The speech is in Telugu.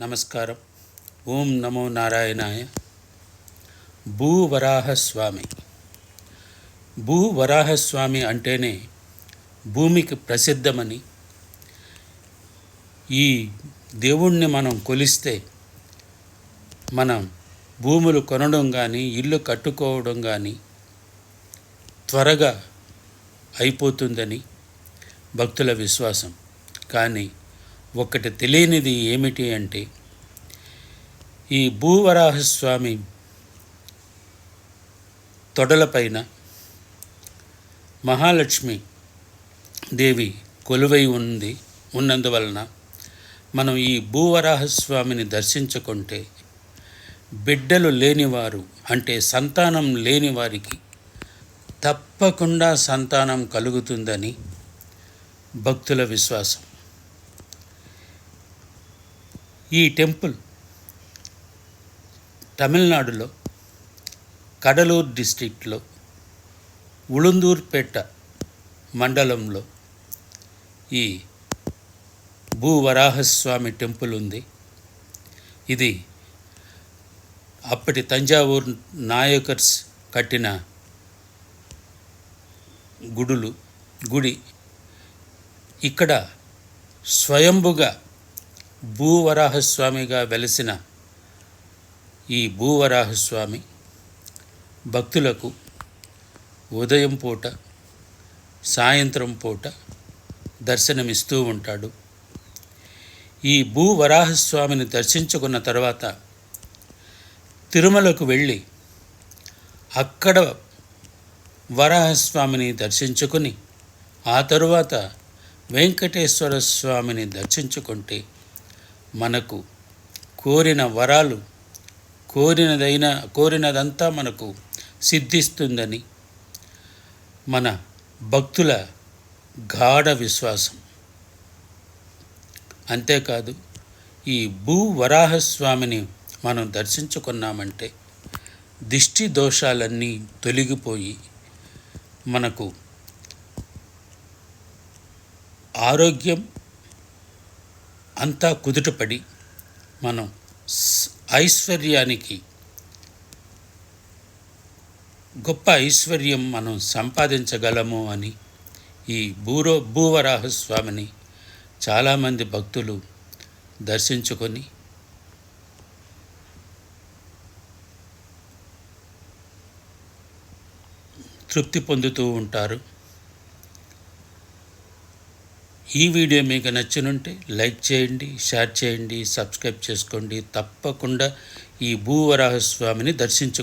నమస్కారం. ఓం నమో నారాయణాయ. భూవరాహస్వామి. భూవరాహస్వామి అంటేనే భూమికి ప్రసిద్ధమని ఈ దేవుణ్ణి మనం కొలిస్తే మనం భూములు కొనడం కానీ ఇల్లు కట్టుకోవడం కానీ త్వరగా అయిపోతుందని భక్తుల విశ్వాసం. కానీ ఒకటి తెలియనిది ఏమిటి అంటే ఈ భూవరాహస్వామి తొడలపైన మహాలక్ష్మి దేవి కొలువై ఉంది ఉన్నందువలన మనం ఈ భూవరాహస్వామిని దర్శించుకుంటే బిడ్డలు లేనివారు అంటే సంతానం లేని వారికి తప్పకుండా సంతానం కలుగుతుందని భక్తుల విశ్వాసం. ఈ టెంపుల్ తమిళనాడులో కడలూరు డిస్టిక్లో ఉళుందూర్పేట మండలంలో ఈ భూవరాహస్వామి టెంపుల్ ఉంది. ఇది అప్పటి తంజావూరు నాయకర్స్ కట్టిన గుడులు గుడి. ఇక్కడ స్వయంభుగా భూవరాహస్వామిగా వెలసిన ఈ భూవరాహస్వామి భక్తులకు ఉదయం పూట సాయంత్రం పూట దర్శనమిస్తూ ఉంటాడు. ఈ భూవరాహస్వామిని దర్శించుకున్న తర్వాత తిరుమలకు వెళ్ళి అక్కడ వరాహస్వామిని దర్శించుకుని ఆ తరువాత వెంకటేశ్వర స్వామిని దర్శించుకుంటే మనకు కోరిన వరాలు కోరినదైన కోరినదంతా మనకు సిద్ధిస్తుందని మన భక్తుల గాఢ విశ్వాసం. అంతేకాదు ఈ భూ వరాహస్వామిని మనం దర్శించుకున్నామంటే దిష్టి దోషాలన్నీ తొలగిపోయి మనకు ఆరోగ్యం అంతా కుదుటపడి మనం ఐశ్వర్యానికి గొప్ప ఐశ్వర్యం మనం సంపాదించగలము అని ఈ భూరో భూవరాహస్వామిని చాలామంది భక్తులు దర్శించుకొని తృప్తి పొందుతూ ఉంటారు. ఈ వీడియో మీకు నచ్చినుంటే లైక్ చేయండి షేర్ చేయండి సబ్స్క్రైబ్ చేసుకోండి. తప్పకుండా ఈ భూవరాహస్వామిని దర్శించు